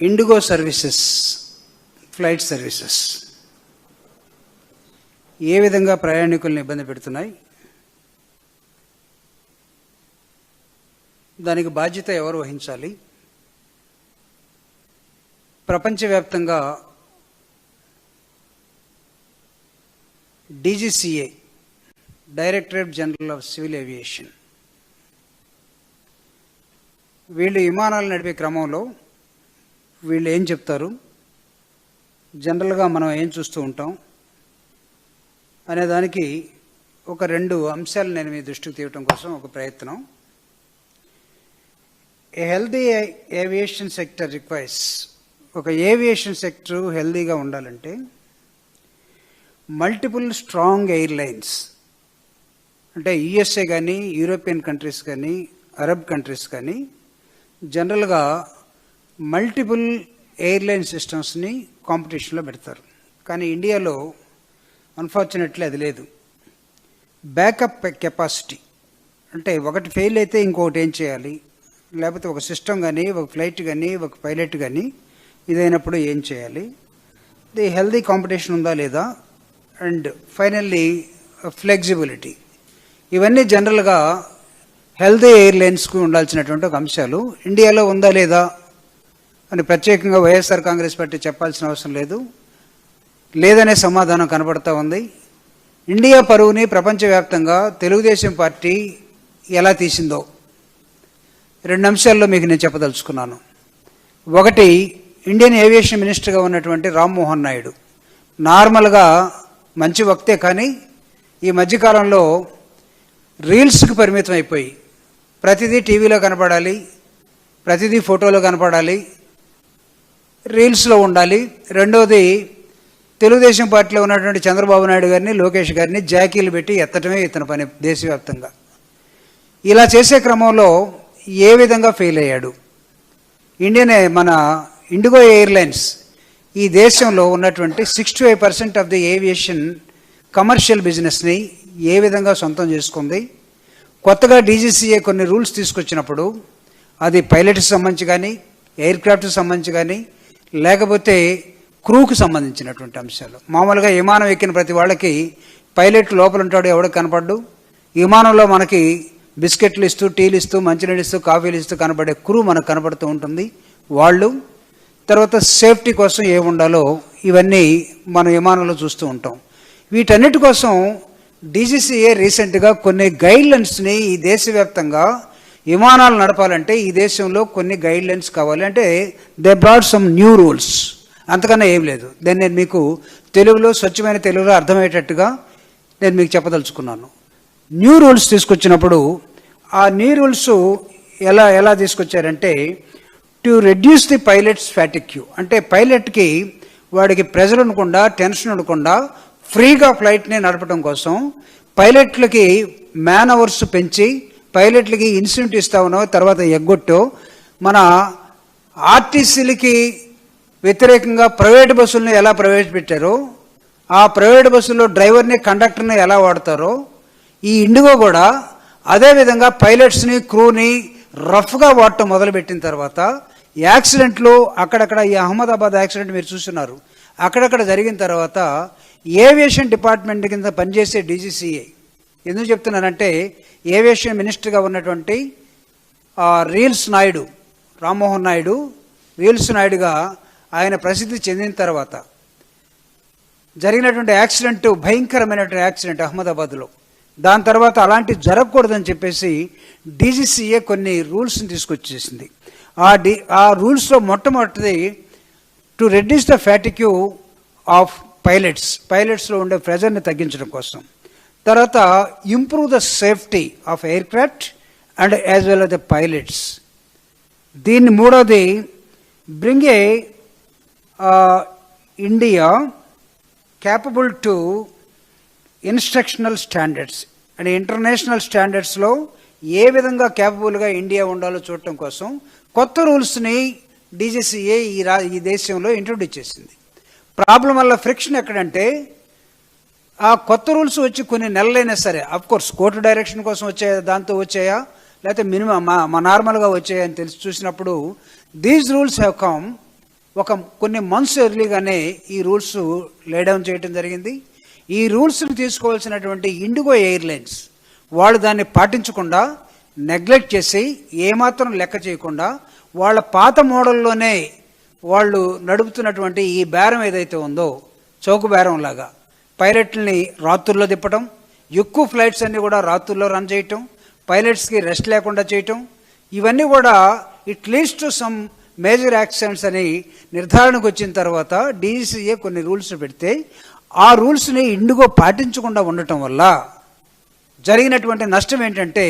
IndiGo services flight services ఏ విధంగా ప్రయాణికులను ఇబ్బంది పెడుతున్నాయి? దానికి బాధ్యత ఎవరు వహించాలి? ప్రపంచవ్యాప్తంగా DGCA directorate general of civil aviation. వీళ్ళు విమానాలు నడిపే క్రమంలో వీళ్ళు ఏం చెప్తారు? జనరల్గా మనం ఏం చూస్తూ ఉంటాం? అనే దానికి ఒక రెండు అంశాలు నేను మీ దృష్టికి తీయటం కోసం ఒక ప్రయత్నం. A healthy aviation sector requires ఒక ఏవియేషన్ సెక్టర్ హెల్దీగా ఉండాలంటే మల్టిపుల్ స్ట్రాంగ్ ఎయిర్లైన్స్ అంటే యుఎస్ఏ కానీ యూరోపియన్ కంట్రీస్ కానీ అరబ్ కంట్రీస్ కానీ జనరల్గా మల్టిపుల్ ఎయిర్లైన్ సిస్టమ్స్ని కాంపిటీషన్లో పెడతారు. కానీ ఇండియాలో అన్ఫార్చునేట్లీ అది లేదు. బ్యాకప్ కెపాసిటీ అంటే ఒకటి ఫెయిల్ అయితే ఇంకొకటి ఏం చేయాలి? లేకపోతే ఒక సిస్టమ్ కానీ ఒక ఫ్లైట్ కానీ ఒక పైలట్ కానీ ఇదైనప్పుడు ఏం చేయాలి? ది హెల్దీ కాంపిటీషన్ ఉందా లేదా? అండ్ ఫైనల్లీ ఫ్లెక్సిబిలిటీ ఇవన్నీ జనరల్గా హెల్దీ ఎయిర్లైన్స్కు ఉండాల్సినటువంటి ఒక అంశాలు. ఇండియాలో ఉందా లేదా? అని ప్రత్యేకంగా వైఎస్ఆర్ కాంగ్రెస్ పార్టీ చెప్పాల్సిన అవసరం లేదు. లేదనే సమాధానం కనబడతా ఉంది. ఇండియా పరువుని ప్రపంచవ్యాప్తంగా తెలుగుదేశం పార్టీ ఎలా తీసిందో రెండు అంశాల్లో మీకు నేను చెప్పదలుచుకున్నాను. ఒకటి ఇండియన్ ఏవియేషన్ మినిస్టర్గా ఉన్నటువంటి రామ్మోహన్ నాయుడు. నార్మల్గా మంచి వక్తే కానీ ఈ మధ్యకాలంలో రీల్స్కి పరిమితం అయిపోయి ప్రతిదీ టీవీలో కనపడాలి ప్రతిదీ ఫోటోలో కనపడాలి రీల్స్లో ఉండాలి. రెండవది తెలుగుదేశం పార్టీలో ఉన్నటువంటి చంద్రబాబు నాయుడు గారిని లోకేష్ గారిని జాకీలు పెట్టి ఎత్తటమే ఇతని పని దేశవ్యాప్తంగా. ఇలా చేసే క్రమంలో ఏ విధంగా ఫెయిల్ అయ్యాడు? ఇండియన్ మన ఇండిగో ఎయిర్లైన్స్ ఈ దేశంలో ఉన్నటువంటి sixty five percent of the aviation commercial బిజినెస్ని ఏ విధంగా సొంతం చేసుకుంది? కొత్తగా డీజీసీఏ కొన్ని రూల్స్ తీసుకొచ్చినప్పుడు అది పైలట్కి సంబంధించి కానీ ఎయిర్ క్రాఫ్ట్కి సంబంధించి కానీ లేకపోతే క్రూకు సంబంధించినటువంటి అంశాలు. మామూలుగా విమానం ఎక్కిన ప్రతి వాళ్ళకి పైలట్ లోపల ఉంటాడు ఎవడో కనపడ్డు? విమానంలో మనకి బిస్కెట్లు ఇస్తూ టీలు ఇస్తూ మంచినీళ్ళు ఇస్తూ కాఫీలు ఇస్తూ కనబడే క్రూ మనకు కనబడుతూ ఉంటుంది. వాళ్ళు తర్వాత సేఫ్టీ కోసం ఏముండాలో ఇవన్నీ మనం విమానంలో చూస్తూ ఉంటాం. వీటన్నిటి కోసం డీజీసీఏ రీసెంట్గా కొన్ని గైడ్లైన్స్ని ఈ దేశవ్యాప్తంగా విమానాలు నడపాలంటే ఈ దేశంలో కొన్ని గైడ్లైన్స్ కావాలి. అంటే they brought some new rules అంతకన్నా ఏం లేదు. దాన్ని నేను మీకు తెలుగులో స్వచ్ఛమైన తెలుగులో అర్థమయ్యేటట్టుగా నేను మీకు చెప్పదలుచుకున్నాను. న్యూ రూల్స్ తీసుకొచ్చినప్పుడు ఆ న్యూ రూల్స్ ఎలా ఎలా తీసుకొచ్చారంటే to reduce the pilots fatigue అంటే పైలట్కి వాడికి ప్రెజర్ ఉండకుండా టెన్షన్ ఉండకుండా ఫ్రీగా ఫ్లైట్ని నడపడం కోసం పైలట్లకి మ్యాన్ అవర్స్ పెంచి పైలట్లకి ఇన్సెంటివ్ ఇస్తా ఉన్నావు తర్వాత ఎగ్గొట్టు. మన ఆర్టీసీలకి వ్యతిరేకంగా ప్రైవేట్ బస్సులను ఎలా ప్రవేశపెట్టారో? ఆ ప్రైవేట్ బస్సుల్లో డ్రైవర్ని కండక్టర్ని ఎలా వాడతారో? ఈ ఇండిగో కూడా అదేవిధంగా పైలట్స్ని క్రూని రఫ్గా వాడటం మొదలుపెట్టిన తర్వాత యాక్సిడెంట్లు అక్కడక్కడ ఈ అహ్మదాబాద్ యాక్సిడెంట్ మీరు చూస్తున్నారు. అక్కడక్కడ జరిగిన తర్వాత ఏవియేషన్ డిపార్ట్మెంట్ కింద పనిచేసే డీజీసీఏ ఎందుకు చెప్తున్నానంటే ఏవియేషన్ మినిస్టర్గా ఉన్నటువంటి రీల్స్ నాయుడు రామ్మోహన్ నాయుడు రీల్స్ నాయుడుగా ఆయన ప్రసిద్ధి చెందిన తర్వాత జరిగినటువంటి యాక్సిడెంట్ భయంకరమైనటువంటి యాక్సిడెంట్ అహ్మదాబాద్లో. దాని తర్వాత అలాంటి జరగకూడదని చెప్పేసి డీజీసీఏ కొన్ని రూల్స్ని తీసుకొచ్చేసింది. ఆ డి ఆ రూల్స్లో మొట్టమొదటిది to reduce the fatigue of pilots. పైలట్స్లో ఉండే ప్రెజర్ని తగ్గించడం కోసం. తర్వాత improve the safety of aircraft and as well as the pilots దీన్ని మూడోది bring a India capable to instructional standards and international స్టాండర్డ్స్లో ఏ విధంగా క్యాపబుల్గా ఇండియా ఉండాలో చూడటం కోసం కొత్త రూల్స్ని డీజీసీఏ ఈ రా ఈ దేశంలో ఇంట్రొడ్యూస్ చేసింది. ప్రాబ్లం వల్ల ఫ్రిక్షన్ ఎక్కడంటే ఆ కొత్త రూల్స్ వచ్చి కొన్ని నెలలైనా సరే అఫ్కోర్స్ కోర్టు డైరెక్షన్ కోసం వచ్చాయా దాంతో వచ్చాయా లేకపోతే మినిమం మా మా నార్మల్గా వచ్చాయా అని తెలిసి చూసినప్పుడు దీస్ రూల్స్ హ్యావ్ కమ్ ఒక కొన్ని మంత్స్ ఎర్లీగానే ఈ రూల్స్ లేడౌన్ చేయడం జరిగింది. ఈ రూల్స్ని తీసుకోవాల్సినటువంటి ఇండిగో ఎయిర్లైన్స్ వాళ్ళు దాన్ని పాటించకుండా నెగ్లెక్ట్ చేసి ఏమాత్రం లెక్క చేయకుండా వాళ్ళ పాత మోడల్లోనే వాళ్ళు నడుపుతున్నటువంటి ఈ బేరం ఏదైతే ఉందో చౌక బేరం లాగా పైలట్లని రాత్రుల్లో తిప్పటం ఎక్కువ ఫ్లైట్స్ అన్ని కూడా రాత్రుల్లో రన్ చేయటం పైలట్స్కి రెస్ట్ లేకుండా చేయటం ఇవన్నీ కూడా it leads to some major accidents అని నిర్ధారణకు వచ్చిన తర్వాత డీసీఏ కొన్ని రూల్స్ పెడితే ఆ రూల్స్ని ఇండిగో పాటించకుండా ఉండటం వల్ల జరిగినటువంటి నష్టం ఏంటంటే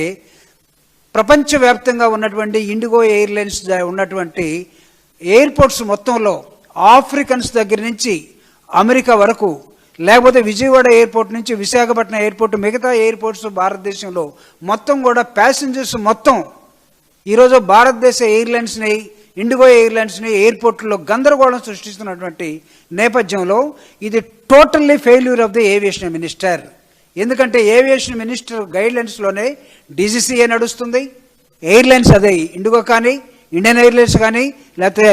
ప్రపంచవ్యాప్తంగా ఉన్నటువంటి ఇండిగో ఎయిర్లైన్స్ ఉన్నటువంటి ఎయిర్పోర్ట్స్ మొత్తంలో ఆఫ్రికన్స్ దగ్గర నుంచి అమెరికా వరకు లేకపోతే విజయవాడ ఎయిర్పోర్ట్ నుంచి విశాఖపట్నం ఎయిర్పోర్ట్ మిగతా ఎయిర్పోర్ట్స్ భారతదేశంలో మొత్తం కూడా ప్యాసింజర్స్ మొత్తం ఈరోజు భారతదేశ ఎయిర్లైన్స్ని ఇండిగో ఎయిర్లైన్స్ని ఎయిర్పోర్ట్లో గందరగోళం సృష్టిస్తున్నటువంటి నేపథ్యంలో ఇది totally failure of the aviation minister ఎందుకంటే ఏవియేషన్ మినిస్టర్ గైడ్లైన్స్లోనే డీజీసీఏ నడుస్తుంది ఎయిర్లైన్స్ అదే ఇండిగో కానీ ఇండియన్ ఎయిర్లైన్స్ కానీ లేకపోతే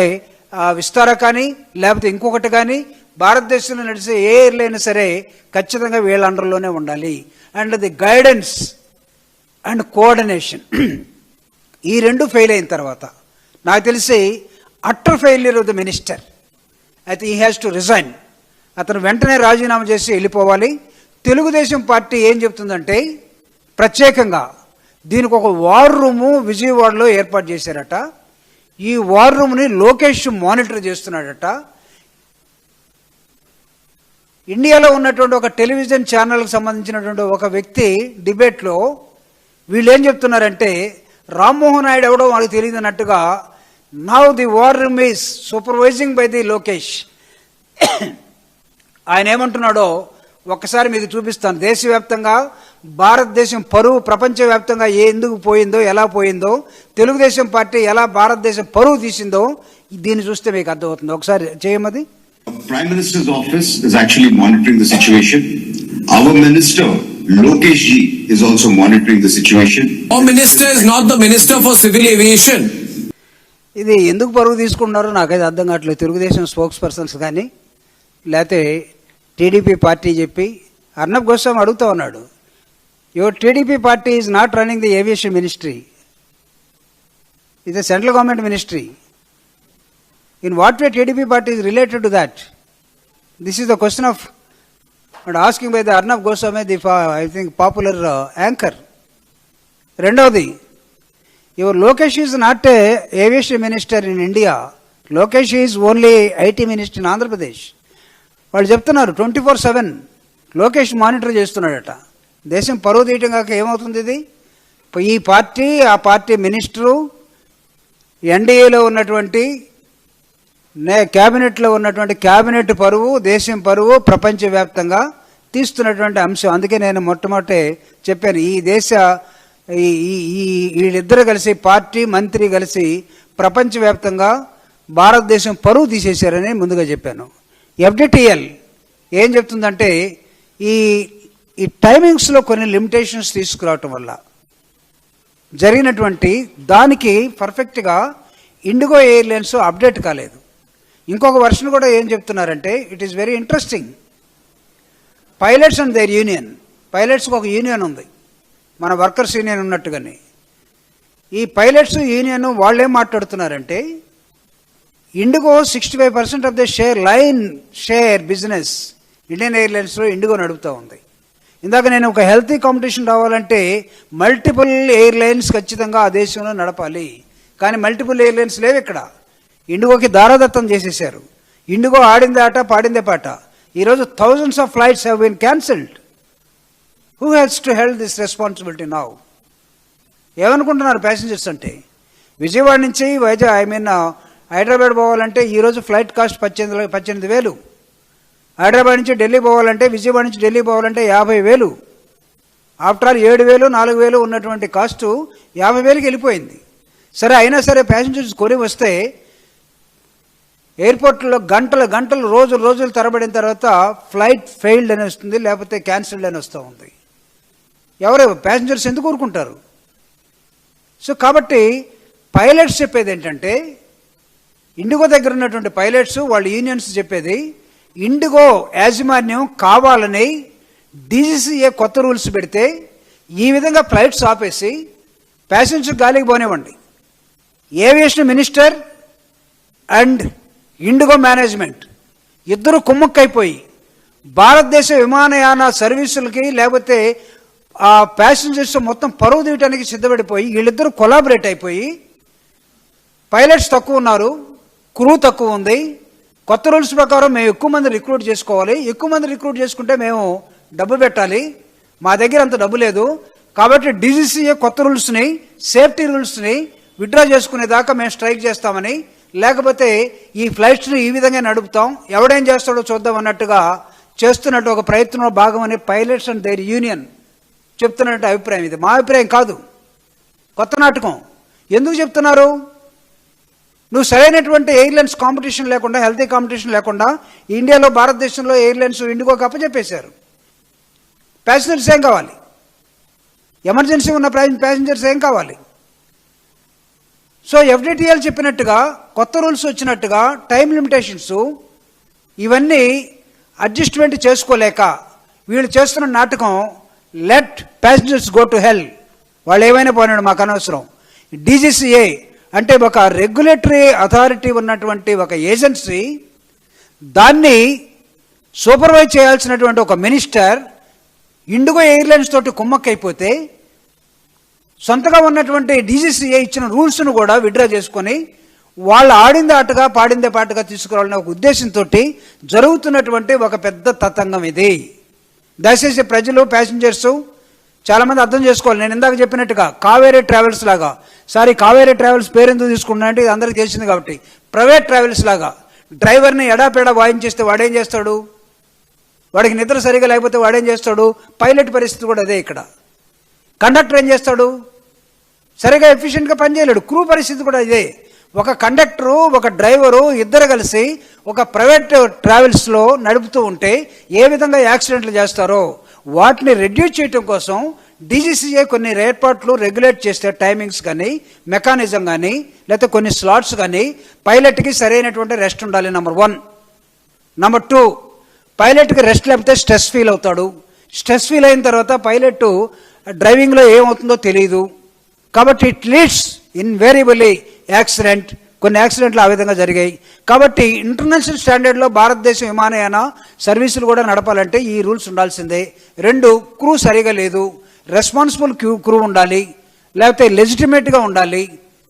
విస్తారా కానీ లేకపోతే ఇంకొకటి కానీ భారతదేశంలో నడిచే ఏ అయినా సరే ఖచ్చితంగా వీళ్ళ అండర్లోనే ఉండాలి. And the guidance and coordination ఈ రెండు ఫెయిల్ అయిన తర్వాత నాకు తెలిసి utter failure of the minister అయితే ఈ హ్యాస్ టు రిజైన్ అతను వెంటనే రాజీనామా చేసి వెళ్ళిపోవాలి. తెలుగుదేశం పార్టీ ఏం చెప్తుందంటే ప్రత్యేకంగా దీనికి ఒక వార్ రూము విజయవాడలో ఏర్పాటు చేశారట. ఈ వార్ రూమ్ని లోకేష్ మానిటర్ చేస్తున్నాడట. ఇండియాలో ఉన్నటువంటి ఒక టెలివిజన్ ఛానల్కి సంబంధించినటువంటి ఒక వ్యక్తి డిబేట్లో వీళ్ళు ఏం చెప్తున్నారంటే రామ్మోహన్ నాయుడు ఎవడో వాళ్ళకి తెలియదు అన్నట్టుగా now the war room is supervising by the Lokesh ఆయన ఏమంటున్నాడో ఒక్కసారి మీకు చూపిస్తాను. దేశవ్యాప్తంగా భారతదేశం పరువు ప్రపంచవ్యాప్తంగా ఏ ఎందుకు పోయిందో ఎలా పోయిందో తెలుగుదేశం పార్టీ ఎలా భారతదేశం పరువు తీసిందో దీన్ని చూస్తే మీకు అర్థమవుతుంది. ఒకసారి చేయమది? Prime minister's office is actually monitoring the situation our minister Lokesh ji is also monitoring the situation our minister is not the minister for civil aviation ఇది ఎందుకు పరుగు తీసుకుంటున్నారో నాకైతే అర్థం కావట్లేదు. తెలుగుదేశం స్పోక్స్ పర్సన్స్ కానీ లేకపోతే టీడీపీ పార్టీ చెప్పి అర్ణబ్ గోస్వామి అడుగుతూ ఉన్నాడు. Your TDP party is not running the aviation ministry ఇది central government ministry in what way TDP party is related to that this is the question of and asking by the Arnab Goswami the I think popular anchor రెండవది your Lokesh is not a aviation minister in India Lokesh is only IT minister in Andhra Pradesh వాళ్ళు చెప్తున్నారు twenty four seven Lokesh monitor చేస్తున్నాడట. దేశం పరువు తీయటం కాక ఏమవుతుంది ఇది? ఈ పార్టీ ఆ పార్టీ మినిస్టరు ఎన్డీఏలో ఉన్నటువంటి నే క్యాబినెట్లో ఉన్నటువంటి క్యాబినెట్ పరువు దేశం పరువు ప్రపంచవ్యాప్తంగా తీస్తున్నటువంటి అంశం. అందుకే నేను మొట్టమొదటి చెప్పాను ఈ దేశ ఈ ఈ- వీళ్ళిద్దరు కలిసి పార్టీ మంత్రి కలిసి ప్రపంచవ్యాప్తంగా భారతదేశం పరువు తీసేశారని ముందుగా చెప్పాను. ఎఫ్డిటిఎల్ ఏం చెప్తుందంటే ఈ ఈ టైమింగ్స్లో కొన్ని లిమిటేషన్స్ తీసుకురావటం వల్ల జరిగినటువంటి దానికి పర్ఫెక్ట్గా ఇండిగో ఎయిర్లైన్స్ అప్డేట్ కాలేదు. ఇంకొక వర్షన్ కూడా ఏం చెప్తున్నారంటే it is very interesting pilots and their union పైలట్స్కి ఒక యూనియన్ ఉంది. మన వర్కర్స్ యూనియన్ ఉన్నట్టుగానే. ఈ పైలట్స్ యూనియన్ వాళ్ళు ఏం మాట్లాడుతున్నారంటే IndiGo sixty five percent of the share line share business Indian ఎయిర్లైన్స్లో IndiGo నడుపుతూ ఉంది. ఇందాక నేను ఒక హెల్తీ కాంపిటీషన్ రావాలంటే మల్టిపుల్ ఎయిర్లైన్స్ ఖచ్చితంగా ఆ దేశంలో నడపాలి. కానీ మల్టిపుల్ ఎయిర్లైన్స్ లేవు ఇక్కడ. ఇండిగోకి దారాదత్తం చేసేసారు ఇండిగో ఆడిందే ఆట పాడిందే పాట. ఈరోజు thousands of flights have been cancelled who has to held this responsibility now ఏమనుకుంటున్నారు ప్యాసింజర్స్ అంటే? విజయవాడ నుంచి Vizag I mean uh, Hyderabad పోవాలంటే ఈరోజు ఫ్లైట్ కాస్ట్ పద్దెనిమిది పద్దెనిమిది వేలు. హైదరాబాద్ నుంచి ఢిల్లీ పోవాలంటే విజయవాడ నుంచి ఢిల్లీ పోవాలంటే యాభై వేలు. ఆఫ్టర్ ఆల్ ఏడు వేలు నాలుగు వేలు ఉన్నటువంటి కాస్టు యాభై వేలకి వెళ్ళిపోయింది. సరే అయినా సరే ప్యాసింజర్స్ కొని వస్తే ఎయిర్పోర్ట్లో గంటలు గంటలు రోజులు రోజులు తరబడిన తర్వాత ఫ్లైట్ ఫెయిల్డ్ అని వస్తుంది లేకపోతే క్యాన్సిల్డ్ అని వస్తూ ఉంది. ఎవరు? ప్యాసింజర్స్ ఎందుకు ఊరుకుంటారు? సో కాబట్టి పైలట్స్ చెప్పేది ఏంటంటే ఇండిగో దగ్గర ఉన్నటువంటి పైలట్స్ వాళ్ళ యూనియన్స్ చెప్పేది ఇండిగో యాజమాన్యం కావాలని డీజీసీఏ కొత్త రూల్స్ పెడితే ఈ విధంగా ఫ్లైట్స్ ఆపేసి ప్యాసింజర్ గాలికి పోనివ్వండి. Aviation minister and IndiGo management. ఇద్దరు కుమ్మక్కైపోయి భారతదేశ విమానయాన సర్వీసులకి లేకపోతే ఆ ప్యాసింజర్స్ మొత్తం పరువు తీయటానికి సిద్ధపడిపోయి వీళ్ళిద్దరూ కొలాబరేట్ అయిపోయి పైలట్స్ తక్కువ ఉన్నారు క్రూ తక్కువ ఉంది. కొత్త రూల్స్ ప్రకారం మేము ఎక్కువ మంది రిక్రూట్ చేసుకోవాలి. ఎక్కువ మంది రిక్రూట్ చేసుకుంటే మేము డబ్బు పెట్టాలి. మా దగ్గర అంత డబ్బు లేదు. కాబట్టి డీజీసీఏ కొత్త రూల్స్ని సేఫ్టీ రూల్స్ని విత్డ్రా చేసుకునేదాకా మేము స్ట్రైక్ చేస్తామని లేకపోతే ఈ ఫ్లైట్స్ను ఈ విధంగా నడుపుతాం. ఎవడేం చేస్తాడో చూద్దాం అన్నట్టుగా చేస్తున్నట్టు ఒక ప్రయత్నంలో భాగమని పైలట్స్ అండ్ దేర్ యూనియన్ చెప్తున్నట్టు అభిప్రాయం ఇది. మా అభిప్రాయం కాదు. కొత్త నాటకం. ఎందుకు చెప్తున్నారు? నువ్వు సరైనటువంటి ఎయిర్లైన్స్ కాంపిటీషన్ లేకుండా హెల్తీ కాంపిటీషన్ లేకుండా ఇండియాలో భారతదేశంలో ఎయిర్లైన్స్ ఇండిగో చెప్పేశారు ప్యాసింజర్స్ ఏం కావాలి? ఎమర్జెన్సీ ఉన్న ప్యాసింజర్స్ ఏం కావాలి? సో ఎఫ్డిటిఎల్ చెప్పినట్టుగా కొత్త రూల్స్ వచ్చినట్టుగా టైం లిమిటేషన్స్ ఇవన్నీ అడ్జస్ట్మెంట్ చేసుకోలేక వీళ్ళు చేస్తున్న నాటకం let passengers go to hell వాళ్ళు ఏమైనా పోయినాడు మాకు అనవసరం. డీజీసీఏ అంటే ఒక రెగ్యులేటరీ అథారిటీ ఉన్నటువంటి ఒక ఏజెన్సీ దాన్ని సూపర్వైజ్ చేయాల్సినటువంటి ఒక మినిస్టర్ ఇండిగో ఎయిర్లైన్స్ తోటి కుమ్మక్కైపోతే సొంతగా ఉన్నటువంటి డీజీసీఏ ఇచ్చిన రూల్స్ను కూడా విడ్రా చేసుకొని వాళ్ళు ఆడిందే ఆటగా పాడిందే పాటగా తీసుకురావాలనే ఒక ఉద్దేశంతో జరుగుతున్నటువంటి ఒక పెద్ద తతంగం ఇది. దయచేసి ప్రజలు ప్యాసింజర్స్ చాలామంది అర్థం చేసుకోవాలి. నేను ఇందాక చెప్పినట్టుగా కావేరీ ట్రావెల్స్ లాగా. సారీ కావేరీ ట్రావెల్స్ పేరు ఎందుకు తీసుకున్నా అంటే ఇది అందరికీ తెలిసింది కాబట్టి. ప్రైవేట్ ట్రావెల్స్ లాగా. డ్రైవర్ని ఎడాపెడా వాయించేస్తే వాడేం చేస్తాడు? వాడికి నిద్ర సరిగా లేకపోతే వాడేం చేస్తాడు? పైలట్ పరిస్థితి కూడా అదే ఇక్కడ. కండక్టర్ ఏం చేస్తాడు? సరిగా ఎఫిషియెంట్గా పనిచేయలేడు. క్రూ పరిస్థితి కూడా ఇదే. ఒక కండక్టరు ఒక డ్రైవరు ఇద్దరు కలిసి ఒక ప్రైవేట్ ట్రావెల్స్లో నడుపుతూ ఉంటే ఏ విధంగా యాక్సిడెంట్లు చేస్తారో వాటిని రెడ్యూస్ చేయటం కోసం డీజీసీఏ కొన్ని ఏర్పాట్లు రెగ్యులేట్ చేస్తే టైమింగ్స్ కానీ మెకానిజం కానీ లేకపోతే కొన్ని స్లాట్స్ కానీ పైలట్కి సరైనటువంటి రెస్ట్ ఉండాలి నెంబర్ వన్ నెంబర్ టూ పైలట్కి రెస్ట్ లేకపోతే స్ట్రెస్ ఫీల్ అవుతాడు. స్ట్రెస్ ఫీల్ అయిన తర్వాత పైలట్ డ్రైవింగ్లో ఏమవుతుందో తెలియదు కాబట్టి ఇట్ లీడ్స్ ఇన్వేరియబుల్లీ యాక్సిడెంట్ కొన్ని యాక్సిడెంట్లు ఆ విధంగా జరిగాయి. కాబట్టి ఇంటర్నేషనల్ స్టాండర్డ్లో భారతదేశం విమానయాన సర్వీసులు కూడా నడపాలంటే ఈ రూల్స్ ఉండాల్సిందే. రెండు క్రూ సరిగా లేదు. రెస్పాన్సిబుల్ క్యూ క్రూ ఉండాలి. లేకపోతే లెజిటిమేట్గా ఉండాలి.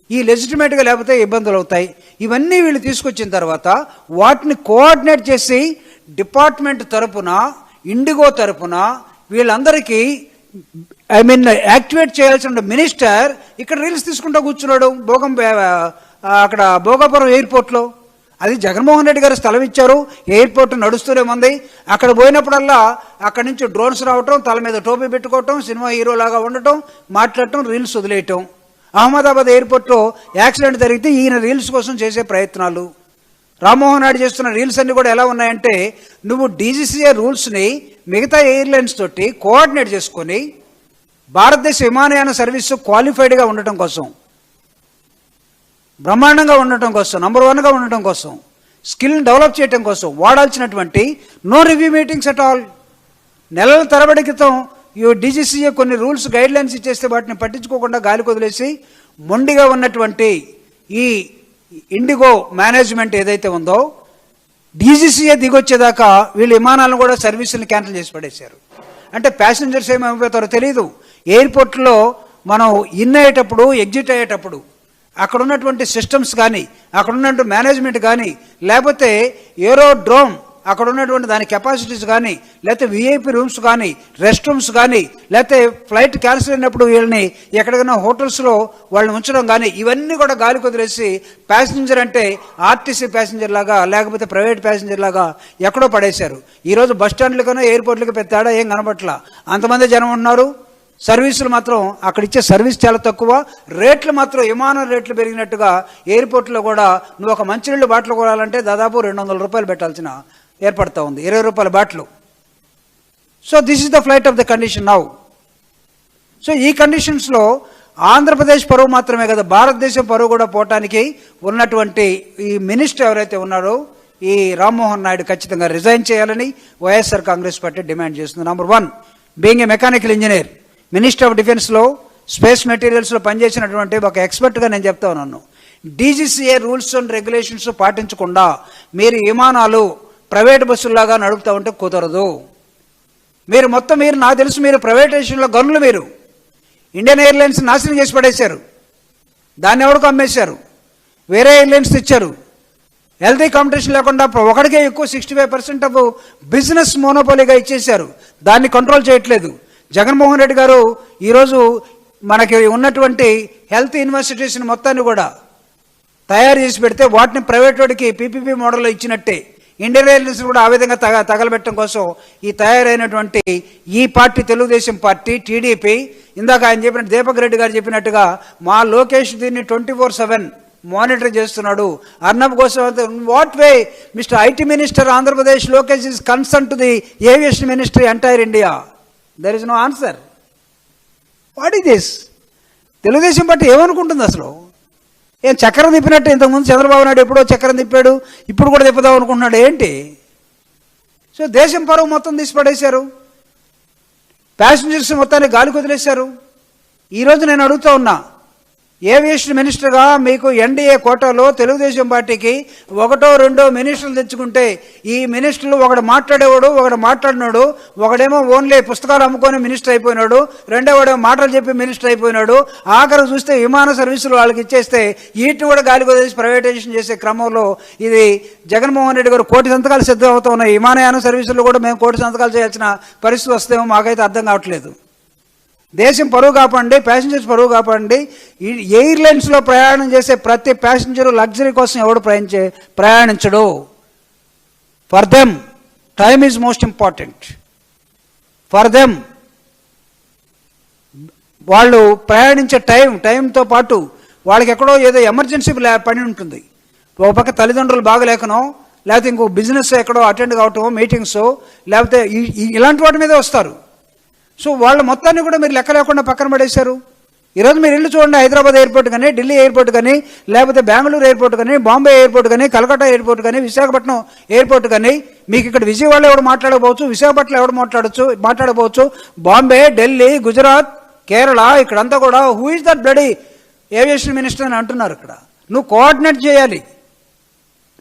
ఈ లెజిటిమేట్గా లేకపోతే ఇబ్బందులు అవుతాయి. ఇవన్నీ వీళ్ళు తీసుకొచ్చిన తర్వాత వాటిని కోఆర్డినేట్ చేసి డిపార్ట్మెంట్ తరపున ఇండిగో తరపున వీళ్ళందరికీ ఐ మీన్ యాక్టివేట్ చేయాల్సిన మినిస్టర్ ఇక్కడ రీల్స్ తీసుకుంటూ కూర్చున్నాడు. భోగం అక్కడ భోగాపురం ఎయిర్పోర్ట్లో. అది జగన్మోహన్ రెడ్డి గారు స్థలం ఇచ్చారు. ఎయిర్పోర్ట్ నడుస్తూనే ఉంది. అక్కడ పోయినప్పుడల్లా అక్కడి నుంచి డ్రోన్స్ రావటం తల మీద టోపీ పెట్టుకోవటం సినిమా హీరోలాగా ఉండటం మాట్లాడటం రీల్స్ వదిలేయటం. అహ్మదాబాద్ ఎయిర్పోర్ట్లో యాక్సిడెంట్ జరిగితే ఈయన రీల్స్ కోసం చేసే ప్రయత్నాలు. రామ్మోహన్ నాయుడు చేస్తున్న రీల్స్ అన్ని కూడా ఎలా ఉన్నాయంటే నువ్వు డీజీసీఏ రూల్స్ని మిగతా ఎయిర్లైన్స్ తోటి కోఆర్డినేట్ చేసుకొని భారతదేశ విమానయాన సర్వీసు క్వాలిఫైడ్గా ఉండటం కోసం బ్రహ్మాండంగా ఉండటం కోసం నంబర్ వన్గా ఉండటం కోసం స్కిల్ని డెవలప్ చేయటం కోసం వాడాల్సినటువంటి no review meetings at all నెలల తరబడి క్రితం ఈ డీజీసీఏ కొన్ని రూల్స్ గైడ్లైన్స్ ఇచ్చేస్తే వాటిని పట్టించుకోకుండా గాలి కొదిలేసి మొండిగా ఉన్నటువంటి ఈ ఇండిగో మేనేజ్మెంట్ ఏదైతే ఉందో డీజీసీఏ దిగొచ్చేదాకా వీళ్ళు విమానాలను కూడా సర్వీసులను క్యాన్సిల్ చేసి పడేశారు. అంటే ప్యాసింజర్స్ ఏమైపోతారో తెలియదు ఎయిర్పోర్ట్లో మనం ఇన్ అయ్యేటప్పుడు ఎగ్జిట్ అయ్యేటప్పుడు అక్కడ ఉన్నటువంటి సిస్టమ్స్ కానీ అక్కడ ఉన్నటువంటి మేనేజ్మెంట్ కానీ లేకపోతే ఏరో డ్రోమ్ అక్కడ ఉన్నటువంటి దాని కెపాసిటీస్ కానీ లేకపోతే విఐపి రూమ్స్ కానీ రెస్ట్ రూమ్స్ కానీ లేకపోతే ఫ్లైట్ క్యాన్సిల్ అయినప్పుడు వీళ్ళని ఎక్కడికైనా హోటల్స్లో వాళ్ళని ఉంచడం కానీ ఇవన్నీ కూడా గాలి కుదిరేసి ప్యాసింజర్ అంటే ఆర్టీసీ ప్యాసింజర్ లాగా లేకపోతే ప్రైవేట్ ప్యాసింజర్ లాగా ఎక్కడో పడేశారు. ఈరోజు బస్ స్టాండ్లకైనా ఎయిర్పోర్ట్లకి పెద్ద తేడా ఏం కనబట్లా అంతమంది జనం ఉన్నారు. సర్వీసులు మాత్రం అక్కడ ఇచ్చే సర్వీస్ చాలా తక్కువ. రేట్లు మాత్రం విమానం రేట్లు పెరిగినట్టుగా ఎయిర్పోర్ట్లో కూడా నువ్వు ఒక మంచినీళ్ళు బాటిల్ కొనాలంటే దాదాపు రెండు వందల రూపాయలు పెట్టాల్సిన ఏర్పడతా ఉంది. ఇరవై రూపాయల బాట్లు. So this is the flight of the condition now so ఈ కండిషన్స్లో ఆంధ్రప్రదేశ్ పరువు మాత్రమే కదా. భారతదేశం పరువు కూడా పోవటానికి ఉన్నటువంటి ఈ మినిస్టర్ ఎవరైతే ఉన్నారో ఈ రామ్మోహన్ నాయుడు ఖచ్చితంగా రిజైన్ చేయాలని వైఎస్ఆర్ కాంగ్రెస్ పార్టీ డిమాండ్ చేస్తుంది. Number one being a mechanical engineer minister of డిఫెన్స్లో స్పేస్ మెటీరియల్స్లో పనిచేసినటువంటి ఒక ఎక్స్పర్ట్గా నేను చెప్తా ఉన్నాను డీజీసీఏ రూల్స్ అండ్ రెగ్యులేషన్స్ పాటించకుండా మీరు విమానాలు ప్రైవేట్ బస్సుల్లాగా నడుపుతూ ఉంటే కుదరదు. మీరు మొత్తం మీరు నాకు తెలుసు మీరు ప్రైవేటైజేషన్లో గనులు మీరు. ఇండియన్ ఎయిర్లైన్స్ నాశనం చేసి పడేశారు. దాన్ని ఎవరికి అమ్మేశారు. వేరే ఎయిర్లైన్స్ తెచ్చారు. హెల్తీ కాంపిటీషన్ లేకుండా ఒకడికే ఎక్కువ sixty five percent of business మోనోపోలీగా ఇచ్చేశారు. దాన్ని కంట్రోల్ చేయట్లేదు. జగన్మోహన్ రెడ్డి గారు ఈరోజు మనకి ఉన్నటువంటి హెల్త్ ఇన్వెస్టిగేషన్ మొత్తాన్ని కూడా తయారు చేసి పెడితే వాటిని ప్రైవేట్ వాడికి పీపీపీ మోడల్లో ఇచ్చినట్టే. ఇండియన్ కూడా ఆ విధంగా తగ తగలబెట్టడం కోసం ఈ తయారైనటువంటి ఈ పార్టీ తెలుగుదేశం పార్టీ టీడీపీ ఇందాక ఆయన చెప్పిన దీపక్ రెడ్డి గారు చెప్పినట్టుగా మా లోకేష్ దీన్ని ట్వంటీ ఫోర్ సెవెన్ మానిటర్ చేస్తున్నాడు. అర్నబ్ కోసం what way mister IT minister Andhra Pradesh Lokesh is concern to the aviation ministry entire India. There is no answer what ఈ దిస్ తెలుగుదేశం పార్టీ ఏమనుకుంటుంది అసలు? ఏం చక్రం తిప్పినట్టు? ఇంతకుముందు చంద్రబాబు నాయుడు ఎప్పుడో చక్రం తిప్పాడు ఇప్పుడు కూడా తిప్పుదాం అనుకుంటున్నాడు. ఏంటి? సో దేశం పరువు మొత్తం తీసి పడేశారు ప్యాసింజర్స్ మొత్తాన్ని గాలికి వదిలేశారు. ఈరోజు నేను అడుగుతా ఉన్నా ఏవియేషన్ మినిస్టర్గా మీకు ఎన్డీఏ కోటాలో తెలుగుదేశం పార్టీకి ఒకటో రెండో మినిస్టర్లు తెచ్చుకుంటే ఈ మినిస్టర్లు ఒకడు మాట్లాడేవాడు ఒకడు మాట్లాడినాడు ఒకడేమో ఓన్లీ పుస్తకాలు అమ్ముకొని మినిస్టర్ అయిపోయినాడు రెండోవాడేమో మాటలు చెప్పి మినిస్టర్ అయిపోయినాడు ఆఖరు చూస్తే విమాన సర్వీసులు వాళ్ళకి ఇచ్చేస్తే వీటిని కూడా గాలి వదిలేసి ప్రైవేటైజేషన్ చేసే క్రమంలో ఇది జగన్మోహన్ రెడ్డి గారు కోటి సంతకాలు సిద్ధం విమానయాన సర్వీసులు కూడా మేము కోటి సంతకాలు చేయాల్సిన పరిస్థితి వస్తేమో మాకైతే అర్థం కావట్లేదు. దేశం పరువు కాపాడండి ప్యాసింజర్స్ పరువు కాపాడండి. ఎయిర్లైన్స్లో ప్రయాణం చేసే ప్రతి ప్యాసింజరు లగ్జరీ కోసం ఎవడు ప్రయాణించే ప్రయాణించడు. For them time is most important for them వాళ్ళు ప్రయాణించే టైం టైంతో పాటు వాళ్ళకి ఎక్కడో ఏదో ఎమర్జెన్సీ పని ఉంటుంది. ఒక పక్క తల్లిదండ్రులు బాగలేకనో లేకపోతే ఇంకో బిజినెస్ ఎక్కడో అటెండ్ కావటమో మీటింగ్స్ లేకపోతే ఈ- ఇలాంటి వాటి మీదే వస్తారు. సో వాళ్ళ మొత్తాన్ని కూడా మీరు లెక్క లేకుండా పక్కన పడేశారు. ఈరోజు మీరు ఇల్లు చూడండి హైదరాబాద్ ఎయిర్పోర్ట్ కానీ ఢిల్లీ ఎయిర్పోర్ట్ కానీ లేకపోతే బెంగళూరు ఎయిర్పోర్ట్ కానీ బాంబే ఎయిర్పోర్ట్ కానీ కలకత్తా ఎయిర్పోర్ట్ కానీ విశాఖపట్నం ఎయిర్పోర్ట్ కానీ మీకు ఇక్కడ విజయవాడలో ఎవడు మాట్లాడకపోవచ్చు విశాఖపట్నం ఎవడు మాట్లాడచ్చు మాట్లాడకపోవచ్చు. బాంబే ఢిల్లీ గుజరాత్ కేరళ ఇక్కడంతా కూడా who is that bloody aviation minister అని అంటున్నారు ఇక్కడ. నువ్వు కోఆర్డినేట్ చేయాలి.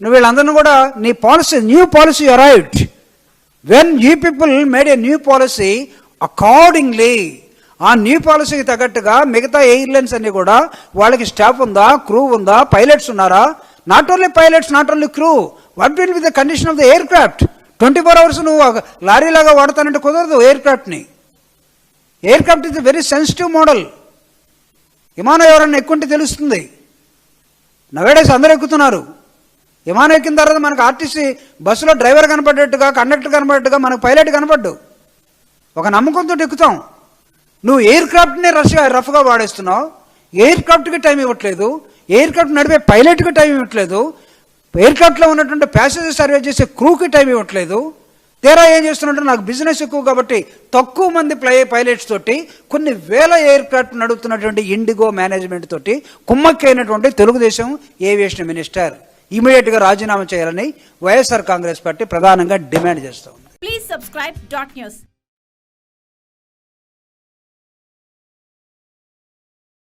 నువ్వు వీళ్ళందరినీ కూడా నీ policy new policy arrived when you people made a new policy accordingly ఆ న్యూ పాలసీకి తగ్గట్టుగా మిగతా ఎయిర్లైన్స్ అన్ని కూడా వాళ్ళకి స్టాఫ్ ఉందా క్రూ ఉందా పైలట్స్ ఉన్నారా? Not only pilots not only crew what will be the condition of the aircraft twenty four hours నువ్వు లారీలాగా వాడతానంటే కుదరదు ఎయిర్ క్రాఫ్ట్ని aircraft is very sensitive model విమానం ఎవరన్నా ఎక్కుంటే తెలుస్తుంది. నవేడేస్ అందరూ ఎక్కుతున్నారు. విమానం ఎక్కిన తర్వాత మనకు ఆర్టీసీ బస్సులో డ్రైవర్ కనపడేట్టుగా కండక్టర్ కనపడేట్టుగా మనకు పైలట్ కనపడ్డు. ఒక నమ్మకంతో ఎక్కుతాం. నువ్వు ఎయిర్ క్రాఫ్ట్ని రష్గా రఫ్గా వాడేస్తున్నావు. ఎయిర్ క్రాఫ్ట్కి టైం ఇవ్వట్లేదు. ఎయిర్ క్రాఫ్ట్ నడిపే పైలట్కి టైం ఇవ్వట్లేదు. ఎయిర్ క్రాఫ్ట్లో ఉన్నటువంటి ప్యాసేజర్ సర్వే చేసే క్రూకి టైం ఇవ్వట్లేదు. తీరా ఏం చేస్తున్నట్టు నాకు బిజినెస్ ఎక్కువ కాబట్టి తక్కువ మంది ప్లై పైలట్స్ తోటి కొన్ని వేల ఎయిర్ క్రాఫ్ట్ నడుపుతున్నటువంటి ఇండిగో మేనేజ్మెంట్ తోటి కుమ్మక్కైనటువంటి తెలుగుదేశం ఏవియేషన్ మినిస్టర్ ఇమీడియట్గా రాజీనామా చేయాలని వైఎస్ఆర్ కాంగ్రెస్ పార్టీ ప్రధానంగా డిమాండ్ చేస్తూ ఉంది. Please subscribe dot.